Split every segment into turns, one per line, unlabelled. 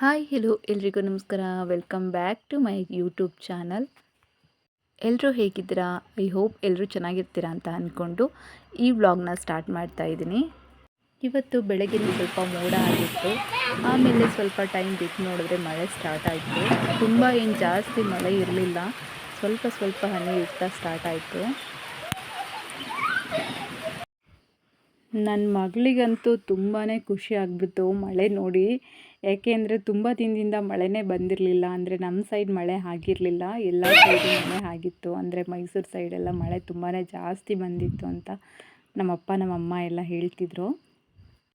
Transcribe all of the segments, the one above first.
Hi, hello ಎಲ್ರಿಗೂ ನಮಸ್ಕಾರ. Welcome back to my YouTube channel. ಎಲ್ಲರೂ ಹೇಗಿದ್ದೀರಾ? ಐ ಹೋಪ್ ಎಲ್ಲರೂ ಚೆನ್ನಾಗಿರ್ತೀರಾ ಅಂತ ಅಂದ್ಕೊಂಡು ಈ ವ್ಲಾಗ್ನ ಸ್ಟಾರ್ಟ್ ಮಾಡ್ತಾ ಇದ್ದೀನಿ. ಇವತ್ತು ಬೆಳಗ್ಗೆ ಸ್ವಲ್ಪ ಮೋಡ ಆಗಿತ್ತು. ಆಮೇಲೆ ಸ್ವಲ್ಪ ಟೈಮ್ ಬಿಟ್ಟು ನೋಡಿದ್ರೆ ಮಳೆ ಸ್ಟಾರ್ಟ್ ಆಯಿತು. ತುಂಬ ಏನು ಜಾಸ್ತಿ ಮಳೆ ಇರಲಿಲ್ಲ. ಸ್ವಲ್ಪ ಸ್ವಲ್ಪ ಹನಿ ಇರ್ತಾ ಸ್ಟಾರ್ಟ್ ಆಯಿತು. ನನ್ನ ಮಗಳಿಗಂತೂ ತುಂಬಾ ಖುಷಿ ಆಗಿಬಿಡ್ತು ಮಳೆ ನೋಡಿ. ಯಾಕೆ ಅಂದರೆ ತುಂಬ ದಿನದಿಂದ ಮಳೆನೇ ಬಂದಿರಲಿಲ್ಲ ಅಂದರೆ ನಮ್ಮ ಸೈಡ್ ಮಳೆ ಆಗಿರಲಿಲ್ಲ, ಎಲ್ಲ ಸೈಡು ಮಳೆ ಆಗಿತ್ತು. ಅಂದರೆ ಮೈಸೂರು ಸೈಡೆಲ್ಲ ಮಳೆ ತುಂಬಾ ಜಾಸ್ತಿ ಬಂದಿತ್ತು ಅಂತ ನಮ್ಮಪ್ಪ ನಮ್ಮಮ್ಮ ಎಲ್ಲ ಹೇಳ್ತಿದ್ರು.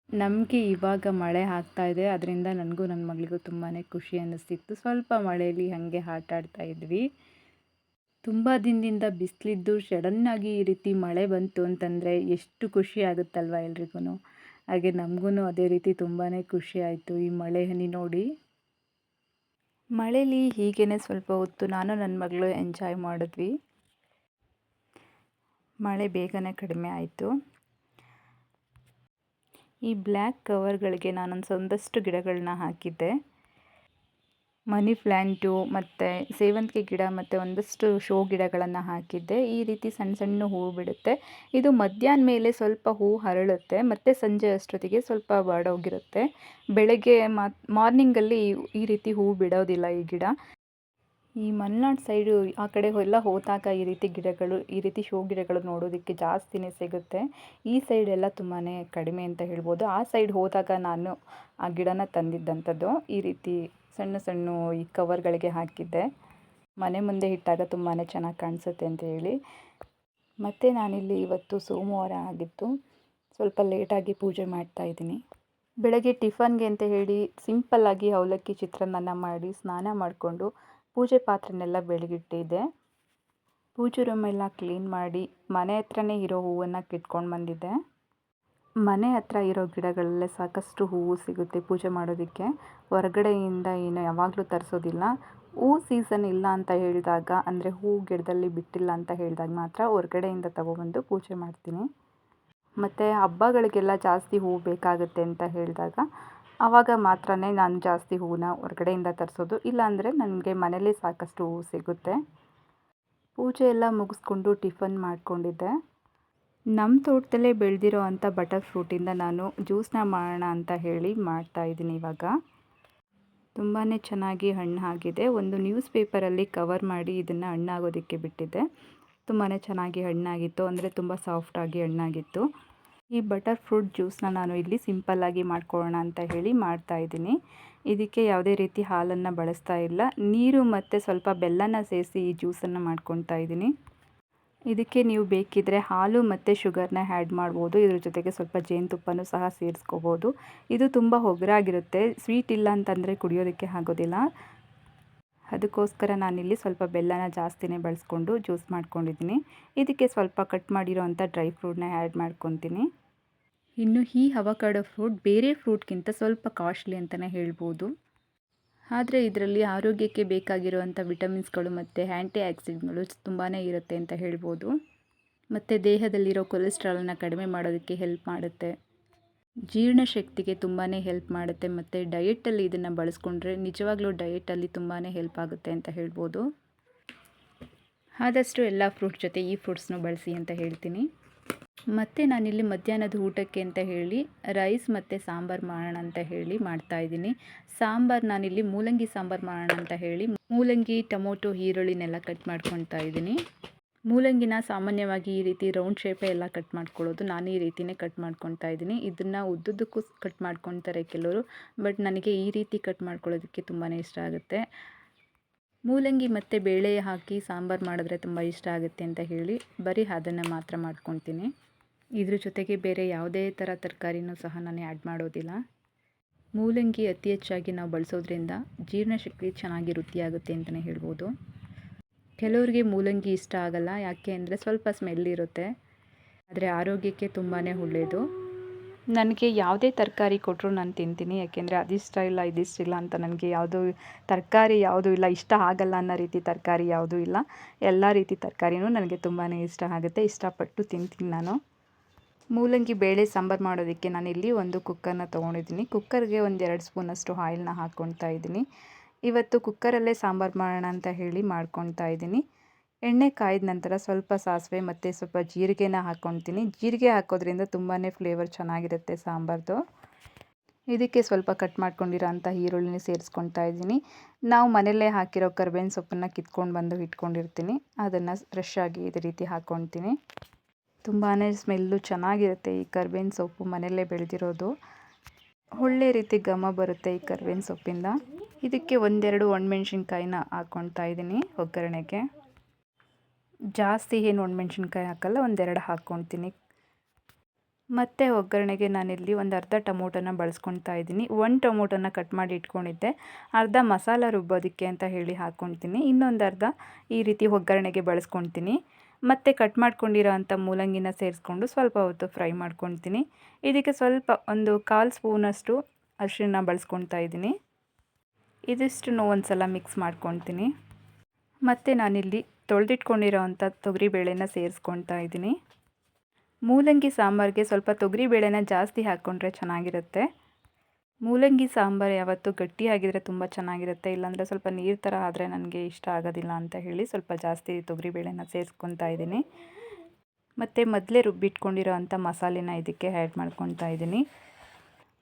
ನಮಗೆ ಇವಾಗ ಮಳೆ ಆಗ್ತಾ ಇದೆ, ಅದರಿಂದ ನನಗೂ ನನ್ನ ಮಗಳಿಗೂ ತುಂಬಾ ಖುಷಿ ಅನ್ನಿಸ್ತಿತ್ತು. ಸ್ವಲ್ಪ ಮಳೆಯಲ್ಲಿ ಹಾಗೆ ಆಟ ಆಡ್ತಾ ಇದ್ವಿ. ತುಂಬ ದಿನದಿಂದ ಬಿಸಿಲಿದ್ದು ಸಡನ್ನಾಗಿ ಈ ರೀತಿ ಮಳೆ ಬಂತು ಅಂತಂದರೆ ಎಷ್ಟು ಖುಷಿ ಆಗುತ್ತಲ್ವ ಎಲ್ರಿಗೂ ಹಾಗೆ ನಮಗೂ ಅದೇ ರೀತಿ ತುಂಬಾ ಖುಷಿ ಆಯಿತು ಈ ಮಳೆ ಹನಿ ನೋಡಿ. ಮಳೇಲಿ ಹೀಗೇ ಸ್ವಲ್ಪ ಹೊತ್ತು ನಾನು ನನ್ನ ಮಗಳು ಎಂಜಾಯ್ ಮಾಡಿದ್ವಿ. ಮಳೆ ಬೇಗನೆ ಕಡಿಮೆ ಆಯಿತು. ಈ ಬ್ಲ್ಯಾಕ್ ಕವರ್ಗಳಿಗೆ ನಾನೊಂದು ಒಂದಷ್ಟು ಗಿಡಗಳನ್ನ ಹಾಕಿದ್ದೆ. ಮನಿ ಪ್ಲ್ಯಾಂಟು ಮತ್ತು ಸೇವಂತಿಗೆ ಗಿಡ ಮತ್ತು ಒಂದಷ್ಟು ಶೋ ಗಿಡಗಳನ್ನು ಹಾಕಿದ್ದೆ. ಈ ರೀತಿ ಸಣ್ಣ ಸಣ್ಣ ಹೂ ಬಿಡುತ್ತೆ. ಇದು ಮಧ್ಯಾಹ್ನ ಮೇಲೆ ಸ್ವಲ್ಪ ಹೂ ಹರಳುತ್ತೆ. ಮತ್ತು ಸಂಜೆ ಅಷ್ಟೊತ್ತಿಗೆ ಸ್ವಲ್ಪ ಬಾಡೋಗಿರುತ್ತೆ. ಬೆಳಗ್ಗೆ ಮಾರ್ನಿಂಗಲ್ಲಿ ಈ ರೀತಿ ಹೂ ಬಿಡೋದಿಲ್ಲ ಈ ಗಿಡ. ಈ ಮಲೆನಾಡು ಸೈಡು ಆ ಕಡೆ ಎಲ್ಲ ಹೋದಾಗ ಈ ರೀತಿ ಗಿಡಗಳು, ಈ ರೀತಿ ಶೋ ಗಿಡಗಳು ನೋಡೋದಕ್ಕೆ ಜಾಸ್ತಿನೇ ಸಿಗುತ್ತೆ. ಈ ಸೈಡ್ ಎಲ್ಲ ತುಂಬಾ ಕಡಿಮೆ ಅಂತ ಹೇಳ್ಬೋದು. ಆ ಸೈಡ್ ಹೋದಾಗ ನಾನು ಆ ಗಿಡನ ತಂದಿದ್ದಂಥದ್ದು ಈ ರೀತಿ ಸಣ್ಣ ಸಣ್ಣ ಈ ಕವರ್ಗಳಿಗೆ ಹಾಕಿದ್ದೆ. ಮನೆ ಮುಂದೆ ಇಟ್ಟಾಗ ತುಂಬಾ ಚೆನ್ನಾಗಿ ಕಾಣಿಸುತ್ತೆ ಅಂತ ಹೇಳಿ. ಮತ್ತು ನಾನಿಲ್ಲಿ ಇವತ್ತು ಸೋಮವಾರ ಆಗಿತ್ತು. ಸ್ವಲ್ಪ ಲೇಟಾಗಿ ಪೂಜೆ ಮಾಡ್ತಾ ಇದ್ದೀನಿ. ಬೆಳಗ್ಗೆ ಟಿಫನ್ಗೆ ಅಂತ ಹೇಳಿ ಸಿಂಪಲ್ಲಾಗಿ ಅವಲಕ್ಕಿ ಚಿತ್ರನ್ನ ಮಾಡಿ ಸ್ನಾನ ಮಾಡಿಕೊಂಡು ಪೂಜೆ ಪಾತ್ರೆನೆಲ್ಲ ಬೆಳಗಿಟ್ಟಿದ್ದೆ. ಪೂಜೆ ರೂಮ್ ಎಲ್ಲ ಕ್ಲೀನ್ ಮಾಡಿ ಮನೆ ಹತ್ರನೇ ಇರೋ ಹೂವನ್ನು ಕಿತ್ಕೊಂಡು ಬಂದಿದ್ದೆ. ಮನೆ ಹತ್ರ ಇರೋ ಗಿಡಗಳಲ್ಲೇ ಸಾಕಷ್ಟು ಹೂವು ಸಿಗುತ್ತೆ ಪೂಜೆ ಮಾಡೋದಕ್ಕೆ. ಹೊರಗಡೆಯಿಂದ ಏನು ಯಾವಾಗಲೂ ತರಿಸೋದಿಲ್ಲ. ಹೂ ಸೀಸನ್ ಇಲ್ಲ ಅಂತ ಹೇಳಿದಾಗ, ಅಂದರೆ ಹೂ ಗಿಡದಲ್ಲಿ ಬಿಟ್ಟಿಲ್ಲ ಅಂತ ಹೇಳಿದಾಗ ಮಾತ್ರ ಹೊರಗಡೆಯಿಂದ ತಗೊಬಂದು ಪೂಜೆ ಮಾಡ್ತೀನಿ. ಮತ್ತು ಹಬ್ಬಗಳಿಗೆಲ್ಲ ಜಾಸ್ತಿ ಹೂವು ಬೇಕಾಗುತ್ತೆ ಅಂತ ಹೇಳಿದಾಗ, ಆವಾಗ ಮಾತ್ರ ನಾನು ಜಾಸ್ತಿ ಹೂವನ್ನ ಹೊರಗಡೆಯಿಂದ ತರಿಸೋದು. ಇಲ್ಲಾಂದರೆ ನನಗೆ ಮನೇಲಿ ಸಾಕಷ್ಟು ಹೂವು ಸಿಗುತ್ತೆ. ಪೂಜೆ ಎಲ್ಲ ಮುಗಿಸ್ಕೊಂಡು ಟಿಫನ್ ಮಾಡಿಕೊಂಡಿದ್ದೆ. ನಮ್ಮ ತೋಟದಲ್ಲೇ ಬೆಳೆದಿರೋ ಅಂಥ ಬಟರ್ ಫ್ರೂಟಿಂದ ನಾನು ಜ್ಯೂಸನ್ನ ಮಾಡೋಣ ಅಂತ ಹೇಳಿ ಮಾಡ್ತಾ ಇದ್ದೀನಿ ಇವಾಗ. ತುಂಬಾ ಚೆನ್ನಾಗಿ ಹಣ್ಣು ಆಗಿದೆ. ಒಂದು ನ್ಯೂಸ್ ಪೇಪರಲ್ಲಿ ಕವರ್ ಮಾಡಿ ಇದನ್ನು ಹಣ್ಣಾಗೋದಕ್ಕೆ ಬಿಟ್ಟಿದ್ದೆ. ತುಂಬಾ ಚೆನ್ನಾಗಿ ಹಣ್ಣಾಗಿತ್ತು. ಅಂದರೆ ತುಂಬ ಸಾಫ್ಟಾಗಿ ಹಣ್ಣಾಗಿತ್ತು. ಈ ಬಟರ್ ಫ್ರೂಟ್ ಜ್ಯೂಸನ್ನ ನಾನು ಇಲ್ಲಿ ಸಿಂಪಲ್ಲಾಗಿ ಮಾಡ್ಕೊಳ್ಳೋಣ ಅಂತ ಹೇಳಿ ಮಾಡ್ತಾ ಇದ್ದೀನಿ. ಇದಕ್ಕೆ ಯಾವುದೇ ರೀತಿ ಹಾಲನ್ನು ಬಳಸ್ತಾ ಇಲ್ಲ. ನೀರು ಮತ್ತು ಸ್ವಲ್ಪ ಬೆಲ್ಲನ ಸೇರಿಸಿ ಈ ಜ್ಯೂಸನ್ನು ಮಾಡ್ಕೊತಾ ಇದ್ದೀನಿ. ಇದಕ್ಕೆ ನೀವು ಬೇಕಿದ್ದರೆ ಹಾಲು ಮತ್ತು ಶುಗರ್ನ ಆ್ಯಡ್ ಮಾಡ್ಬೋದು. ಇದ್ರ ಜೊತೆಗೆ ಸ್ವಲ್ಪ ಜೇನುತುಪ್ಪನೂ ಸಹ ಸೇರಿಸ್ಕೋಬೋದು. ಇದು ತುಂಬ ಹೊಗರಾಗಿರುತ್ತೆ ಸ್ವೀಟ್ ಇಲ್ಲ ಅಂತಂದರೆ ಕುಡಿಯೋದಕ್ಕೆ ಆಗೋದಿಲ್ಲ. ಅದಕ್ಕೋಸ್ಕರ ನಾನಿಲ್ಲಿ ಸ್ವಲ್ಪ ಬೆಲ್ಲನ ಜಾಸ್ತಿನೇ ಬಳಸ್ಕೊಂಡು ಜ್ಯೂಸ್ ಮಾಡ್ಕೊಂಡಿದ್ದೀನಿ. ಇದಕ್ಕೆ ಸ್ವಲ್ಪ ಕಟ್ ಮಾಡಿರೋ ಅಂಥ ಡ್ರೈ ಫ್ರೂಟ್ನ ಆ್ಯಡ್ ಮಾಡ್ಕೊತೀನಿ. ಇನ್ನು ಈ ಅವಕಾಡೋ ಫ್ರೂಟ್ ಬೇರೆ ಫ್ರೂಟ್ಗಿಂತ ಸ್ವಲ್ಪ ಕಾಸ್ಟ್ಲಿ ಅಂತಲೇ ಹೇಳ್ಬೋದು. ಆದರೆ ಇದರಲ್ಲಿ ಆರೋಗ್ಯಕ್ಕೆ ಬೇಕಾಗಿರುವಂಥ ವಿಟಮಿನ್ಸ್ಗಳು ಮತ್ತು ಆ್ಯಂಟಿ ಆಕ್ಸಿಡೆಂಟ್ಗಳು ತುಂಬಾ ಇರುತ್ತೆ ಅಂತ ಹೇಳ್ಬೋದು. ಮತ್ತು ದೇಹದಲ್ಲಿರೋ ಕೊಲೆಸ್ಟ್ರಾಲನ್ನು ಕಡಿಮೆ ಮಾಡೋದಕ್ಕೆ ಹೆಲ್ಪ್ ಮಾಡುತ್ತೆ. ಜೀರ್ಣಶಕ್ತಿಗೆ ತುಂಬಾ ಹೆಲ್ಪ್ ಮಾಡುತ್ತೆ ಮತ್ತು ಡಯೆಟಲ್ಲಿ ಇದನ್ನು ಬಳಸ್ಕೊಂಡ್ರೆ ನಿಜವಾಗ್ಲೂ ಡಯೆಟಲ್ಲಿ ತುಂಬಾ ಹೆಲ್ಪ್ ಆಗುತ್ತೆ ಅಂತ ಹೇಳ್ಬೋದು. ಆದಷ್ಟು ಎಲ್ಲ ಫ್ರೂಟ್ಸ್ ಜೊತೆ ಈ ಫ್ರೂಟ್ಸ್ನೂ ಬಳಸಿ ಅಂತ ಹೇಳ್ತೀನಿ. ಮತ್ತು ನಾನಿಲ್ಲಿ ಮಧ್ಯಾಹ್ನದ ಊಟಕ್ಕೆ ಅಂತ ಹೇಳಿ, ರೈಸ್ ಮತ್ತು ಸಾಂಬಾರು ಮಾಡೋಣ ಅಂತ ಹೇಳಿ ಮಾಡ್ತಾಯಿದ್ದೀನಿ ಸಾಂಬಾರು ನಾನಿಲ್ಲಿ ಮೂಲಂಗಿ ಸಾಂಬಾರು ಮಾಡೋಣ ಅಂತ ಹೇಳಿ, ಮೂಲಂಗಿ, ಟೊಮೊಟೊ, ಈರುಳ್ಳಿನೆಲ್ಲ ಕಟ್ ಮಾಡ್ಕೊತಾ ಇದ್ದೀನಿ. ಮೂಲಂಗಿನ ಸಾಮಾನ್ಯವಾಗಿ ಈ ರೀತಿ ರೌಂಡ್ ಶೇಪೇ ಎಲ್ಲ ಕಟ್ ಮಾಡ್ಕೊಳ್ಳೋದು ನಾನು ಈ ರೀತಿಯೇ ಕಟ್ ಮಾಡ್ಕೊತಾ ಇದ್ದೀನಿ. ಇದನ್ನು ಉದ್ದುದ್ದಕ್ಕೂ ಕಟ್ ಮಾಡ್ಕೊತಾರೆ ಕೆಲವರು, ಬಟ್ ನನಗೆ ಈ ರೀತಿ ಕಟ್ ಮಾಡ್ಕೊಳ್ಳೋದಕ್ಕೆ ತುಂಬಾ ಇಷ್ಟ ಆಗುತ್ತೆ. ಮೂಲಂಗಿ ಮತ್ತು ಬೇಳೆ ಹಾಕಿ ಸಾಂಬಾರು ಮಾಡಿದ್ರೆ ತುಂಬ ಇಷ್ಟ ಆಗುತ್ತೆ ಅಂತ ಹೇಳಿ, ಬರೀ ಅದನ್ನು ಮಾತ್ರ ಮಾಡ್ಕೊತೀನಿ ಇದ್ರ ಜೊತೆಗೆ ಬೇರೆ ಯಾವುದೇ ಥರ ತರಕಾರಿನೂ ಸಹ ನಾನು ಆ್ಯಡ್ ಮಾಡೋದಿಲ್ಲ. ಮೂಲಂಗಿ ಅತಿ ಹೆಚ್ಚಾಗಿ ನಾವು ಬಳಸೋದ್ರಿಂದ ಜೀರ್ಣಶಕ್ತಿ ಚೆನ್ನಾಗಿ ವೃದ್ಧಿಯಾಗುತ್ತೆ ಅಂತಲೇ ಹೇಳ್ಬೋದು. ಕೆಲವರಿಗೆ ಮೂಲಂಗಿ ಇಷ್ಟ ಆಗಲ್ಲ, ಯಾಕೆ ಅಂದರೆ ಸ್ವಲ್ಪ ಸ್ಮೆಲ್ ಇರುತ್ತೆ, ಆದರೆ ಆರೋಗ್ಯಕ್ಕೆ ತುಂಬಾ ಒಳ್ಳೆಯದು ನನಗೆ ಯಾವುದೇ ತರಕಾರಿ ಕೊಟ್ಟರು ನಾನು ತಿಂತೀನಿ, ಯಾಕೆಂದರೆ ಅದಿಷ್ಟ ಇಲ್ಲ ಇದಿಷ್ಟ ಇಲ್ಲ ಅಂತ ನನಗೆ ಯಾವುದು ತರಕಾರಿ ಯಾವುದು ಇಲ್ಲ, ಇಷ್ಟ ಆಗಲ್ಲ ಅನ್ನೋ ರೀತಿ ತರಕಾರಿ ಯಾವುದೂ ಇಲ್ಲ. ಎಲ್ಲ ರೀತಿ ತರಕಾರಿನೂ ನನಗೆ ತುಂಬಾ ಇಷ್ಟ ಆಗುತ್ತೆ, ಇಷ್ಟಪಟ್ಟು ತಿಂತೀನಿ ನಾನು. ಮೂಲಂಗಿ ಬೇಳೆ ಸಾಂಬಾರು ಮಾಡೋದಕ್ಕೆ ನಾನಿಲ್ಲಿ ಒಂದು ಕುಕ್ಕರ್ನ ತೊಗೊಂಡಿದ್ದೀನಿ. ಕುಕ್ಕರ್ಗೆ ಒಂದು ಎರಡು ಸ್ಪೂನಷ್ಟು ಆಯಿಲ್ನ ಹಾಕ್ಕೊಳ್ತಾ ಇದ್ದೀನಿ. ಇವತ್ತು ಕುಕ್ಕರಲ್ಲೇ ಸಾಂಬಾರು ಮಾಡೋಣ ಅಂತ ಹೇಳಿ ಮಾಡ್ಕೊಳ್ತಾ ಇದ್ದೀನಿ. ಎಣ್ಣೆ ಕಾಯ್ದ ನಂತರ ಸ್ವಲ್ಪ ಸಾಸಿವೆ ಮತ್ತು ಸ್ವಲ್ಪ ಜೀರಿಗೆನ ಹಾಕ್ಕೊಳ್ತೀನಿ ಜೀರಿಗೆ ಹಾಕೋದ್ರಿಂದ ತುಂಬಾ ಫ್ಲೇವರ್ ಚೆನ್ನಾಗಿರುತ್ತೆ ಸಾಂಬಾರ್ದು. ಇದಕ್ಕೆ ಸ್ವಲ್ಪ ಕಟ್ ಮಾಡ್ಕೊಂಡಿರೋ ಅಂಥ ಈರುಳ್ಳಿನ ಸೇರಿಸ್ಕೊಳ್ತಾ ಇದ್ದೀನಿ. ನಾವು ಮನೆಯಲ್ಲೇ ಹಾಕಿರೋ ಕರ್ಬೇವಿನ ಸೊಪ್ಪನ್ನು ಕಿತ್ಕೊಂಡು ಬಂದು ಇಟ್ಕೊಂಡಿರ್ತೀನಿ. ಅದನ್ನು ಫ್ರೆಶ್ ಆಗಿ ಇದೇ ರೀತಿ ಹಾಕ್ಕೊಳ್ತೀನಿ ತುಂಬಾ ಸ್ಮೆಲ್ಲು ಚೆನ್ನಾಗಿರುತ್ತೆ ಈ ಕರ್ಬೇವಿನ ಸೊಪ್ಪು ಮನೆಯಲ್ಲೇ ಬೆಳೆದಿರೋದು. ಒಳ್ಳೆ ರೀತಿ ಘಮ ಬರುತ್ತೆ ಈ ಕರ್ಬೇವಿನ ಸೊಪ್ಪಿಂದ. ಇದಕ್ಕೆ ಒಂದೆರಡು ಒಣಮೆಣ್ಸಿನ್ಕಾಯಿನ ಹಾಕ್ಕೊಳ್ತಾ ಇದ್ದೀನಿ ಒಗ್ಗರಣೆಗೆ. ಜಾಸ್ತಿ ಏನು ಒಣಮೆಣ್ಸಿನ್ಕಾಯಿ ಹಾಕಲ್ಲ, ಒಂದೆರಡು ಹಾಕ್ಕೊಳ್ತೀನಿ ಮತ್ತು ಒಗ್ಗರಣೆಗೆ ನಾನಿಲ್ಲಿ ಒಂದು ಅರ್ಧ ಟೊಮೊಟೊನ ಬಳಸ್ಕೊಳ್ತಾ ಇದ್ದೀನಿ. ಒಂದು ಟೊಮೊಟೊನ ಕಟ್ ಮಾಡಿ ಇಟ್ಕೊಂಡಿದ್ದೆ. ಅರ್ಧ ಮಸಾಲ ರುಬ್ಬೋದಕ್ಕೆ ಅಂತ ಹೇಳಿ ಹಾಕ್ಕೊಳ್ತೀನಿ ಇನ್ನೊಂದು ಅರ್ಧ ಈ ರೀತಿ ಒಗ್ಗರಣೆಗೆ ಬಳಸ್ಕೊಳ್ತೀನಿ. ಮತ್ತು ಕಟ್ ಮಾಡ್ಕೊಂಡಿರೋ ಅಂಥ ಮೂಲಂಗಿನ ಸೇರಿಸ್ಕೊಂಡು ಸ್ವಲ್ಪ ಹೊತ್ತು ಫ್ರೈ ಮಾಡ್ಕೊತೀನಿ ಇದಕ್ಕೆ ಸ್ವಲ್ಪ ಒಂದು ಕಾಲು ಸ್ಪೂನಷ್ಟು ಅರಿಶಿನ ಬಳಸ್ಕೊತಾ ಇದ್ದೀನಿ. ಇದಿಷ್ಟನ್ನು ಒಂದು ಸಲ ಮಿಕ್ಸ್ ಮಾಡ್ಕೊತೀನಿ ಮತ್ತು ನಾನಿಲ್ಲಿ ತೊಳೆದಿಟ್ಕೊಂಡಿರೋ ಅಂಥ ತೊಗರಿಬೇಳೆನ ಸೇರಿಸ್ಕೊತಾ ಇದ್ದೀನಿ. ಮೂಲಂಗಿ ಸಾಂಬಾರಿಗೆ ಸ್ವಲ್ಪ ತೊಗರಿಬೇಳೆನ ಜಾಸ್ತಿ ಹಾಕ್ಕೊಂಡ್ರೆ ಚೆನ್ನಾಗಿರುತ್ತೆ. ಮೂಲಂಗಿ ಸಾಂಬಾರು ಯಾವತ್ತೂ ಗಟ್ಟಿಯಾಗಿದ್ದರೆ ತುಂಬ ಚೆನ್ನಾಗಿರುತ್ತೆ. ಇಲ್ಲಾಂದರೆ ಸ್ವಲ್ಪ ನೀರು ಥರ ಆದರೆ ನನಗೆ ಇಷ್ಟ ಆಗೋದಿಲ್ಲ ಅಂತ ಹೇಳಿ ಸ್ವಲ್ಪ ಜಾಸ್ತಿ ತೊಗರಿಬೇಳೆನ ಸೇರಿಸ್ಕೊತಾ ಇದ್ದೀನಿ. ಮತ್ತು ಮೊದಲೇ ರುಬ್ಬಿಟ್ಕೊಂಡಿರೋ ಅಂಥ ಮಸಾಲೆನ ಇದಕ್ಕೆ ಆ್ಯಡ್ ಮಾಡ್ಕೊತಾ ಇದ್ದೀನಿ.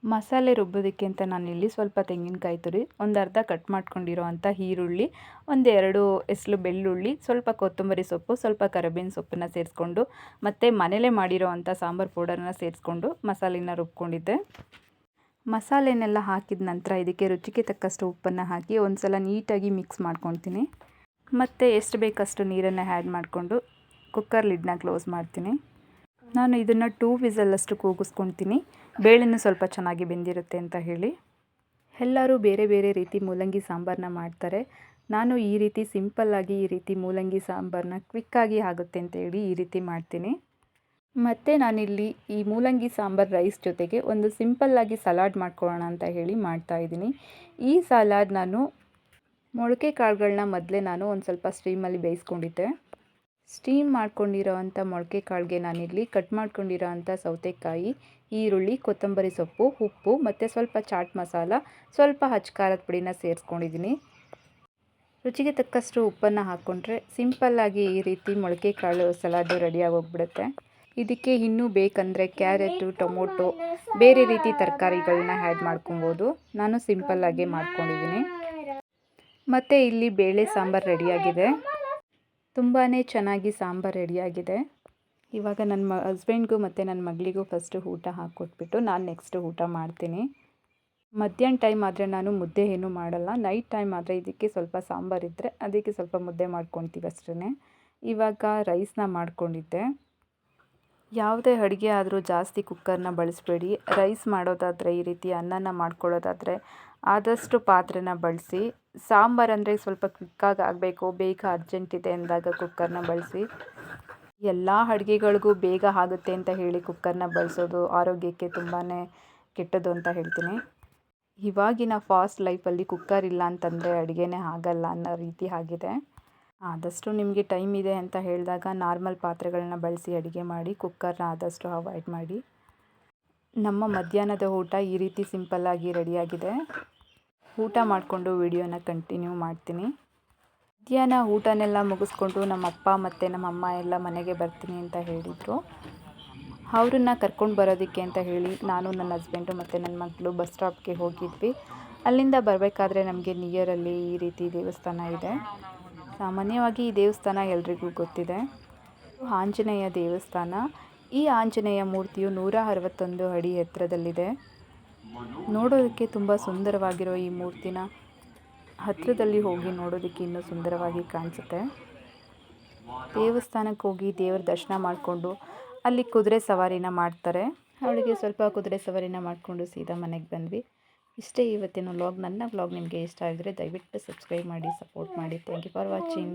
ಮಸಾಲೆ ರುಬ್ಬೋದಕ್ಕೆ ಅಂತ ನಾನಿಲ್ಲಿ ಸ್ವಲ್ಪ ತೆಂಗಿನಕಾಯಿ ತುರಿ, ಒಂದು ಅರ್ಧ ಕಟ್ ಮಾಡ್ಕೊಂಡಿರೋ ಅಂಥ ಈರುಳ್ಳಿ ಒಂದೆರಡು ಎಸ್ಲು ಬೆಳ್ಳುಳ್ಳಿ, ಸ್ವಲ್ಪ ಕೊತ್ತಂಬರಿ ಸೊಪ್ಪು, ಸ್ವಲ್ಪ ಕರಿಬೇವಿನ ಸೊಪ್ಪನ್ನು ಸೇರಿಸ್ಕೊಂಡು, ಮತ್ತು ಮನೇಲೇ ಮಾಡಿರೋ ಅಂಥ ಸಾಂಬಾರು ಪೌಡರನ್ನ ಸೇರಿಸ್ಕೊಂಡು ಮಸಾಲೆನ ರುಬ್ಕೊಂಡಿದ್ದೆ. ಮಸಾಲೆನೆಲ್ಲ ಹಾಕಿದ ನಂತರ ಇದಕ್ಕೆ ರುಚಿಗೆ ತಕ್ಕಷ್ಟು ಉಪ್ಪನ್ನು ಹಾಕಿ ಒಂದು ಸಲ ನೀಟಾಗಿ ಮಿಕ್ಸ್ ಮಾಡ್ಕೊತೀನಿ ಮತ್ತು ಎಷ್ಟು ಬೇಕಷ್ಟು ನೀರನ್ನು ಆ್ಯಡ್ ಮಾಡಿಕೊಂಡು ಕುಕ್ಕರ್ ಲಿಡ್ನ ಕ್ಲೋಸ್ ಮಾಡ್ತೀನಿ. ನಾನು ಇದನ್ನು ಟೂ ವಿಸಲ್ಲಷ್ಟು ಕೂಗಿಸ್ಕೊತೀನಿ ಬೇಳೆನೂ ಸ್ವಲ್ಪ ಚೆನ್ನಾಗಿ ಬೆಂದಿರುತ್ತೆ ಅಂತ ಹೇಳಿ. ಎಲ್ಲರೂ ಬೇರೆ ಬೇರೆ ರೀತಿ ಮೂಲಂಗಿ ಸಾಂಬಾರನ್ನ ಮಾಡ್ತಾರೆ. ನಾನು ಈ ರೀತಿ ಸಿಂಪಲ್ಲಾಗಿ ಈ ರೀತಿ ಮೂಲಂಗಿ ಸಾಂಬಾರನ್ನ ಕ್ವಿಕ್ಕಾಗಿ ಆಗುತ್ತೆ ಅಂತ ಹೇಳಿ ಈ ರೀತಿ ಮಾಡ್ತೀನಿ. ಮತ್ತು ನಾನಿಲ್ಲಿ ಈ ಮೂಲಂಗಿ ಸಾಂಬಾರು ರೈಸ್ ಜೊತೆಗೆ ಒಂದು ಸಿಂಪಲ್ಲಾಗಿ ಸಲಾಡ್ ಮಾಡ್ಕೊಳ್ಳೋಣ ಅಂತ ಹೇಳಿ ಮಾಡ್ತಾಯಿದ್ದೀನಿ ಈ ಸಲಾಡ್ ನಾನು ಮೊಳಕೆ ಕಾಳುಗಳನ್ನ ಮೊದಲೇ ನಾನು ಒಂದು ಸ್ವಲ್ಪ ಸ್ಟೀಮಲ್ಲಿ ಬೇಯಿಸ್ಕೊಂಡಿದ್ದೆ. ಸ್ಟೀಮ್ ಮಾಡ್ಕೊಂಡಿರೋ ಅಂಥ ಮೊಳಕೆ ಕಾಳಿಗೆ ನಾನಿಲ್ಲಿ ಕಟ್ ಮಾಡ್ಕೊಂಡಿರೋ ಅಂಥ ಸೌತೆಕಾಯಿ, ಈರುಳ್ಳಿ, ಕೊತ್ತಂಬರಿ ಸೊಪ್ಪು, ಉಪ್ಪು ಮತ್ತು ಸ್ವಲ್ಪ ಚಾಟ್ ಮಸಾಲ, ಸ್ವಲ್ಪ ಹಚ್ ಖಾರದ ಪುಡಿನ ಸೇರಿಸ್ಕೊಂಡಿದ್ದೀನಿ. ರುಚಿಗೆ ತಕ್ಕಷ್ಟು ಉಪ್ಪನ್ನು ಹಾಕ್ಕೊಂಡ್ರೆ ಸಿಂಪಲ್ಲಾಗಿ ಈ ರೀತಿ ಮೊಳಕೆ ಕಾಳು ಸಲಾಡು ರೆಡಿಯಾಗಿ ಹೋಗ್ಬಿಡುತ್ತೆ. ಇದಕ್ಕೆ ಇನ್ನೂ ಬೇಕಂದರೆ ಕ್ಯಾರೆಟು, ಟೊಮೊಟೊ, ಬೇರೆ ರೀತಿ ತರಕಾರಿಗಳನ್ನ ಆ್ಯಡ್ ಮಾಡ್ಕೊಬೋದು. ನಾನು ಸಿಂಪಲ್ಲಾಗೆ ಮಾಡ್ಕೊಂಡಿದ್ದೀನಿ. ಮತ್ತು ಇಲ್ಲಿ ಬೇಳೆ ಸಾಂಬಾರು ರೆಡಿಯಾಗಿದೆ. ತುಂಬಾ ಚೆನ್ನಾಗಿ ಸಾಂಬಾರು ರೆಡಿಯಾಗಿದೆ. ಇವಾಗ ನನ್ನ ಮ, ಹಸ್ಬೆಂಡ್ಗೂ ಮತ್ತು ನನ್ನ ಮಗಳಿಗೂ ಫಸ್ಟು ಊಟ ಹಾಕ್ಕೊಟ್ಬಿಟ್ಟು ನಾನು ನೆಕ್ಸ್ಟ್ ಊಟ ಮಾಡ್ತೀನಿ. ಮಧ್ಯಾಹ್ನ ಟೈಮ್ ಆದರೆ ನಾನು ಮುದ್ದೆ ಏನೂ ಮಾಡಲ್ಲ. ನೈಟ್ ಟೈಮ್ ಆದರೆ ಇದಕ್ಕೆ ಸ್ವಲ್ಪ ಸಾಂಬಾರು ಇದ್ದರೆ ಅದಕ್ಕೆ ಸ್ವಲ್ಪ ಮುದ್ದೆ ಮಾಡ್ಕೊತೀವಿ ಅಷ್ಟೇ ಇವಾಗ ರೈಸ್ನ ಮಾಡ್ಕೊಂಡಿದ್ದೆ. ಯಾವುದೇ ಅಡುಗೆ ಆದರೂ ಜಾಸ್ತಿ ಕುಕ್ಕರ್ನ ಬಳಸಬೇಡಿ. ರೈಸ್ ಮಾಡೋದಾದರೆ ಈ ರೀತಿ ಅನ್ನನ ಮಾಡ್ಕೊಳ್ಳೋದಾದರೆ ಆದಷ್ಟು ಪಾತ್ರೆನ ಬಳಸಿ. ಸಾಂಬಾರು ಅಂದರೆ ಸ್ವಲ್ಪ ಕ್ವಿಕ್ಕಾಗಿ ಆಗಬೇಕು. ಬೇಗ ಅರ್ಜೆಂಟ್ ಇದೆ ಅಂದಾಗ ಕುಕ್ಕರ್ನ ಬಳಸಿ. ಎಲ್ಲ ಅಡುಗೆಗಳಿಗೂ ಬೇಗ ಆಗುತ್ತೆ ಅಂತ ಹೇಳಿ ಕುಕ್ಕರ್ನ ಬಳಸೋದು ಆರೋಗ್ಯಕ್ಕೆ ತುಂಬಾ ಕೆಟ್ಟದ್ದು ಅಂತ ಹೇಳ್ತೀನಿ. ಇವಾಗಿನ ಫಾಸ್ಟ್ ಲೈಫಲ್ಲಿ ಕುಕ್ಕರ್ ಇಲ್ಲ ಅಂತಂದರೆ ಅಡುಗೆನೇ ಆಗಲ್ಲ ಅನ್ನೋ ರೀತಿ ಆಗಿದೆ. ಆದಷ್ಟು ನಿಮಗೆ ಟೈಮ್ ಇದೆ ಅಂತ ಹೇಳಿದಾಗ ನಾರ್ಮಲ್ ಪಾತ್ರೆಗಳನ್ನ ಬಳಸಿ ಅಡುಗೆ ಮಾಡಿ, ಕುಕ್ಕರ್ನ ಆದಷ್ಟು ಅವಾಯ್ಡ್ ಮಾಡಿ. ನಮ್ಮ ಮಧ್ಯಾಹ್ನದ ಊಟ ಈ ರೀತಿ ಸಿಂಪಲ್ಲಾಗಿ ರೆಡಿಯಾಗಿದೆ. ಊಟ ಮಾಡಿಕೊಂಡು ವಿಡಿಯೋನ ಕಂಟಿನ್ಯೂ ಮಾಡ್ತೀನಿ. ಮಧ್ಯಾಹ್ನ ಊಟನೆಲ್ಲ ಮುಗಿಸ್ಕೊಂಡು ನಮ್ಮ ಅಪ್ಪ ಮತ್ತು ನಮ್ಮ ಅಮ್ಮ ಎಲ್ಲ ಮನೆಗೆ ಬರ್ತೀನಿ ಅಂತ ಹೇಳಿದರು. ಅವ್ರನ್ನ ಕರ್ಕೊಂಡು ಬರೋದಕ್ಕೆ ಅಂತ ಹೇಳಿ ನಾನು ನನ್ನ ಹಸ್ಬೆಂಡು ಮತ್ತು ನನ್ನ ಮಕ್ಕಳು ಬಸ್ ಸ್ಟಾಪ್ಗೆ ಹೋಗಿದ್ವಿ. ಅಲ್ಲಿಂದ ಬರಬೇಕಾದ್ರೆ ನಮಗೆ ನಿಯರಲ್ಲಿ ಈ ರೀತಿ ದೇವಸ್ಥಾನ ಇದೆ. ಸಾಮಾನ್ಯವಾಗಿ ಈ ದೇವಸ್ಥಾನ ಎಲ್ರಿಗೂ ಗೊತ್ತಿದೆ. ಆಂಜನೇಯ ದೇವಸ್ಥಾನ. ಈ ಆಂಜನೇಯ ಮೂರ್ತಿಯು ನೂರ ಅರವತ್ತೊಂದು ಅಡಿ ಎತ್ತರದಲ್ಲಿದೆ. ನೋಡೋದಕ್ಕೆ ತುಂಬ ಸುಂದರವಾಗಿರೋ ಈ ಮೂರ್ತಿನ ಹತ್ತಿರದಲ್ಲಿ ಹೋಗಿ ನೋಡೋದಕ್ಕೆ ಇನ್ನೂ ಸುಂದರವಾಗಿ ಕಾಣಿಸುತ್ತೆ. ದೇವಸ್ಥಾನಕ್ಕೆ ಹೋಗಿ ದೇವರ ದರ್ಶನ ಮಾಡಿಕೊಂಡು ಅಲ್ಲಿ ಕುದುರೆ ಸವಾರಿನ ಮಾಡ್ತಾರೆ. ಅವಳಿಗೆ ಸ್ವಲ್ಪ ಕುದುರೆ ಸವಾರಿನ ಮಾಡಿಕೊಂಡು ಸೀದಾ ಮನೆಗೆ ಬಂದ್ವಿ. ಇಷ್ಟೇ ಇವತ್ತಿನ ವ್ಲಾಗ್ ನನ್ನ ವ್ಲಾಗ್ ನಿಮಗೆ ಇಷ್ಟ ಆಗಿದ್ರೆ ದಯವಿಟ್ಟು ಸಬ್ಸ್ಕ್ರೈಬ್ ಮಾಡಿ ಸಪೋರ್ಟ್ ಮಾಡಿ. Thank you for watching